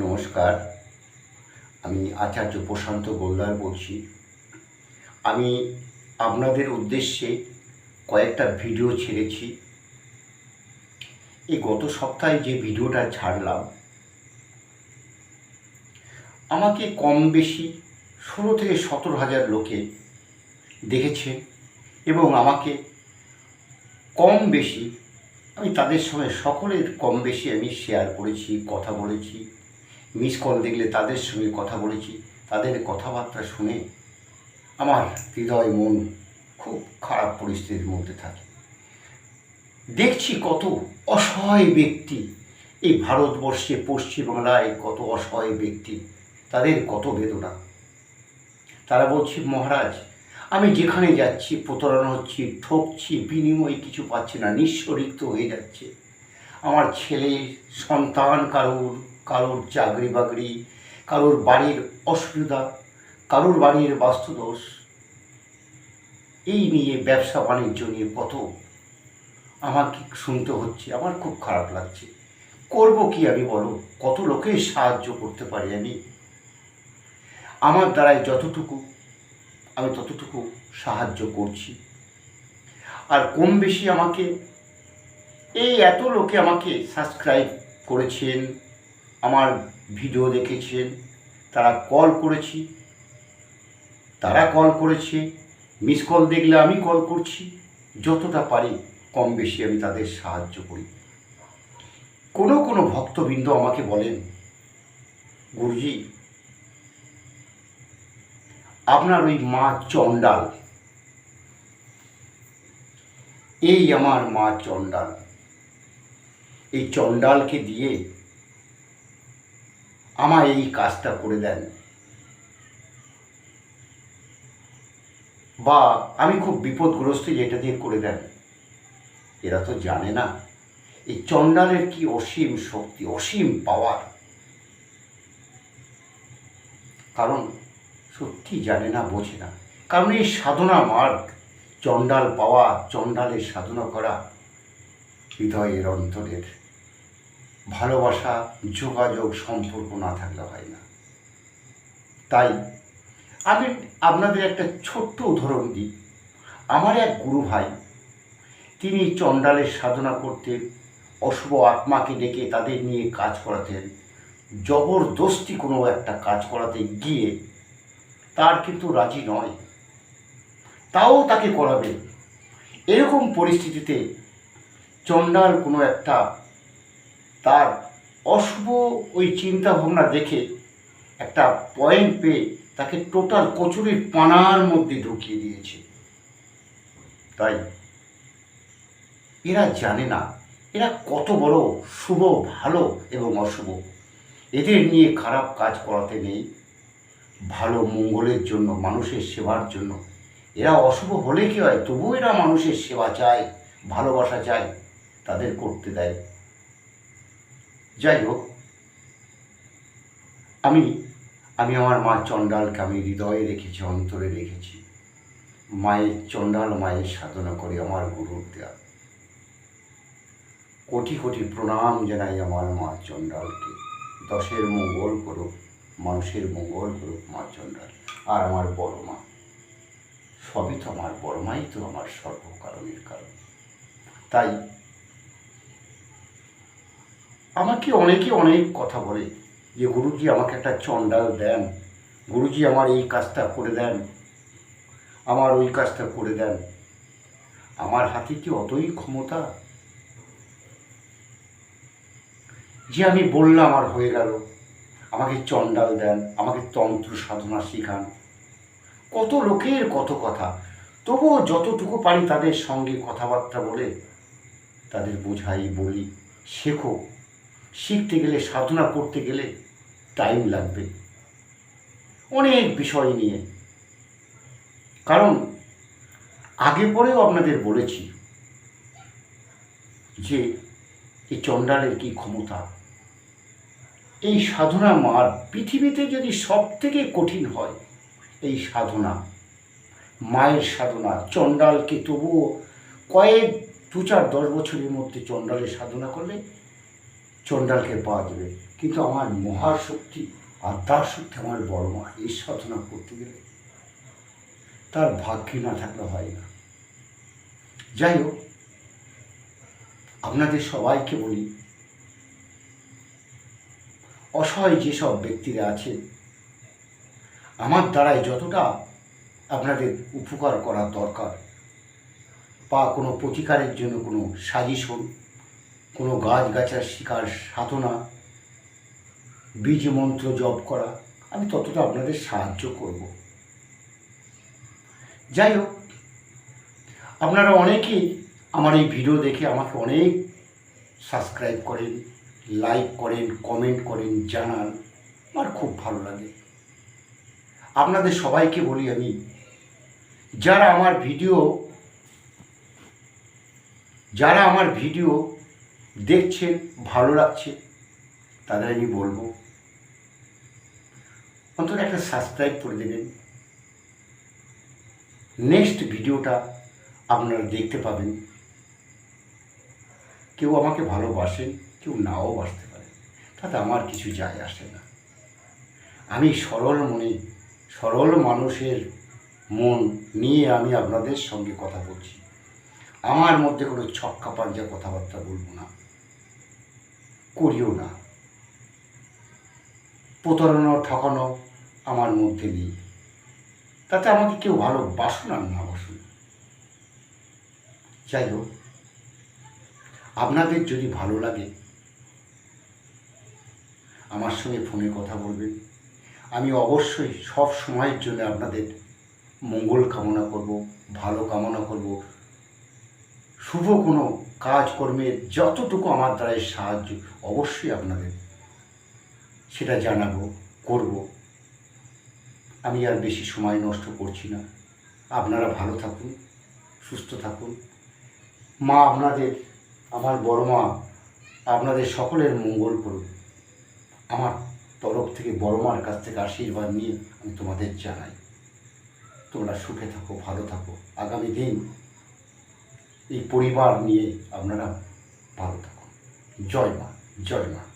নমস্কার। আমি আচার্য প্রশান্ত গোলদার বলছি। আমি আপনাদের উদ্দেশ্যে কয়েকটা ভিডিও ছেড়েছি। এই গত সপ্তাহে যে ভিডিওটা ছাড়লাম, আমাকে কম বেশি ষোলো থেকে সতেরো হাজার লোকে দেখেছে এবং আমাকে কম বেশি আমি তাদের সঙ্গে সকলের কম বেশি আমি শেয়ার করেছি, কথা বলেছি। মিস কল দেখলে তাদের সঙ্গে কথা বলেছি, তাদের কথাবার্তা শুনে আমার হৃদয়, মন খুব খারাপ পরিস্থিতির মধ্যে থাকে। দেখছি কত অসহায় ব্যক্তি, এই ভারতবর্ষে, পশ্চিমবাংলায় কত অসহায় ব্যক্তি, তাদের কত বেদনা। তারা বলছে, মহারাজ, আমি যেখানে যাচ্ছি, প্রতারণা হচ্ছি, ঠকছি, বিনিময়ে কিছু পাচ্ছি না, নিঃস্বরিক্ত হয়ে যাচ্ছে। আমার ছেলে, সন্তান কারোর কারোর চাকরি বাকরি, কারোর বাড়ির অসুবিধা, কারোর বাড়ির বাস্তুদোষ, এই নিয়ে ব্যবসা বাণিজ্য নিয়ে কত আমাকে শুনতে হচ্ছে, আমার খুব খারাপ লাগছে। করব কি আমি বলো? কত লোকের সাহায্য করতে পারি আমি? আমার দ্বারাই যতটুকু, আমি ততটুকু সাহায্য করছি। আর কম বেশি আমাকে, এই এত লোকে আমাকে সাবস্ক্রাইব করেছেন আমার ভিডিও দেখেছেন, তারা কল করেছি। তারা কল করেছে, মিস কল দেখলে আমি কল করছি। যতটা পারি কম বেশি আমি তাদের সাহায্য করি। কোনো কোনো ভক্তবৃন্দ আমাকে বলেন, গুরুজি, আপনার ওই মা চণ্ডাল, এই আমার মা চণ্ডাল। এই চণ্ডালকে দিয়ে আমার এই কাজটা করে দেন। বা আমি খুব বিপদগ্রস্ত যেটা দিয়ে করে দেন। এরা তো জানে না, এই চণ্ডালের কি অসীম শক্তি, অসীম পাওয়ার। কারণ সত্যি জানে না, বোঝে না। কারণ এই সাধনা মার্গ, চণ্ডাল পাওয়া, চণ্ডালের সাধনা করা, হৃদয়ের অন্তরের ভালোবাসা, যোগাযোগ, সম্পর্ক না থাকলে হয় না। তাই আমি আপনাদের একটা ছোট্ট উদাহরণ দিই। আমার এক গুরু ভাই, তিনি চণ্ডালের সাধনা করতেন, অশুভ আত্মাকে ডেকে তাদের নিয়ে কাজ করাতেন, জবরদস্তি কোনো একটা কাজ করাতে গিয়ে তার কিন্তু রাজি নয়। তাও তাকে করাবে এরকম পরিস্থিতিতে চণ্ডাল কোনো একটা তার অশুভ ওই চিন্তা ভাবনা দেখে একটা পয়েন্ট পেয়ে তাকে টোটাল কচুরির পানার মধ্যে ঢুকিয়ে দিয়েছে। তাই এরা জানে না, এরা কত বড় শুভ, ভালো এবং অশুভ। এদের নিয়ে খারাপ কাজ করাতে নেই। ভালো মঙ্গলের জন্য, মানুষের সেবার জন্য। এরা অশুভ হলে কি হয়? তবুও এরা মানুষের সেবা চায়, ভালোবাসা চায়, তাদের করতে দেয়। যাই হোক আমি আমি আমার মা চণ্ডালকে আমি হৃদয়ে রেখেছি, অন্তরে রেখেছি। মায়ের চণ্ডাল, মায়ের সাধনা করে আমার গুরুর দেয়া। কোটি কোটি প্রণাম জানাই আমার মা চণ্ডালকে। দশের মঙ্গল করুক, মানুষের মঙ্গল করুক মা চণ্ডাল। আর আমার বড় মা, সবই তো আমার বড় মাই তো আমার সর্বকারণের কারণ। তাই আমাকে অনেকে অনেক কথা বলে যে, গুরুজি আমাকে একটা চণ্ডাল দেন। গুরুজি আমার এই কাজটা করে দেন। আমার ওই কাজটা করে দেন। আমার হাতে কি অতই ক্ষমতা? যে আমি বললাম আর হয়ে গেল। আমাকে চণ্ডাল দেন, আমাকে তন্ত্র সাধনা শেখান। কত লোকের কত কথা। তবুও যতটুকু পারি তাদের সঙ্গে কথাবার্তা বলে তাদের বোঝাই, বলি, শেখো। শিখতে গেলে, সাধনা করতে গেলে টাইম লাগবে। অনেক বিষয় নিয়ে। কারণ, আগে পরেও আপনাদের বলেছি যে, এই চণ্ডালের কি ক্ষমতা? এই সাধনা মার পৃথিবীতে যদি সব থেকে কঠিন হয়, এই সাধনা, মায়ের সাধনা, চণ্ডালকে তবুও কয়েক দু চার দশ বছরের মধ্যে চণ্ডালের সাধনা করলে চণ্ডালকে পাওয়া যাবে। কিন্তু আমার মহাশক্তি শক্তি আমার বড় মা এই সাধনা করতে গেলে তার ভাগ্যে না থাকলে হয় না। যাই হোক, আপনাদের সবাইকে বলি, অসহায় যেসব ব্যক্তিরা আছেন আমার দ্বারাই যতটা আপনাদের উপকার করা দরকার, বা কোনো প্রতিকারের জন্য কোনো সাজেশন কোনো গাছ গাছার শিকার সাধনা বীজ মন্ত্র জপ করা, আমি ততটা আপনাদের সাহায্য করব। যাই হোক, আপনারা অনেকেই আমার এই ভিডিও দেখে আমাকে অনেক সাবস্ক্রাইব করেন, লাইক করেন, কমেন্ট করেন, জানান। আমার খুব ভালো লাগে। আপনাদের সবাইকে বলি আমি, যারা আমার ভিডিও, যারা আমার ভিডিও দেখছেন, ভালো লাগছে, তাদের আমি বলব। অন্তত একটা সাবস্ক্রাইব করে দেবেন। নেক্সট ভিডিওটা আপনারা দেখতে পাবেন। কেউ আমাকে ভালোবাসেন, কেউ নাও বাসতে পারে। তাতে আমার কিছু যায় আসে না। আমি সরল মনে, সরল মানুষের মন নিয়ে আমি আপনাদের সঙ্গে কথা বলছি। আমার মধ্যে কোনো ছক্কা পাঞ্জা কথাবার্তা বলব না। করিও না। প্রতারণা ঠকানো আমার মধ্যে নেই। তাতে আমাকে কেউ ভালোবাসুন আর না বাসুন। যাই হোক, আপনাদের যদি ভালো লাগে, আমার সঙ্গে ফোনে কথা বলবেন। আমি অবশ্যই সব সময়ের জন্য আপনাদের মঙ্গল কামনা করব, ভালো কামনা করব। শুভ কোনো কাজকর্মের যতটুকু আমার দ্বারাই সাহায্য, অবশ্যই আপনাদের সেটা জানাব, করব। আমি আর বেশি সময় নষ্ট করছি না। আপনারা ভালো থাকুন, সুস্থ থাকুন। মা আপনাদের, আমার বড় মা, আপনাদের সকলের মঙ্গল করুন। আমার তরফ থেকে বড় মার কাছ থেকে আশীর্বাদ নিয়ে আমি তোমাদের জানাই। তোমরা সুখে থাকো, ভালো থাকো। আগামী দিন এই পরিবার নিয়ে আপনারা ভালো থাকুন। জয় মা জয় মা।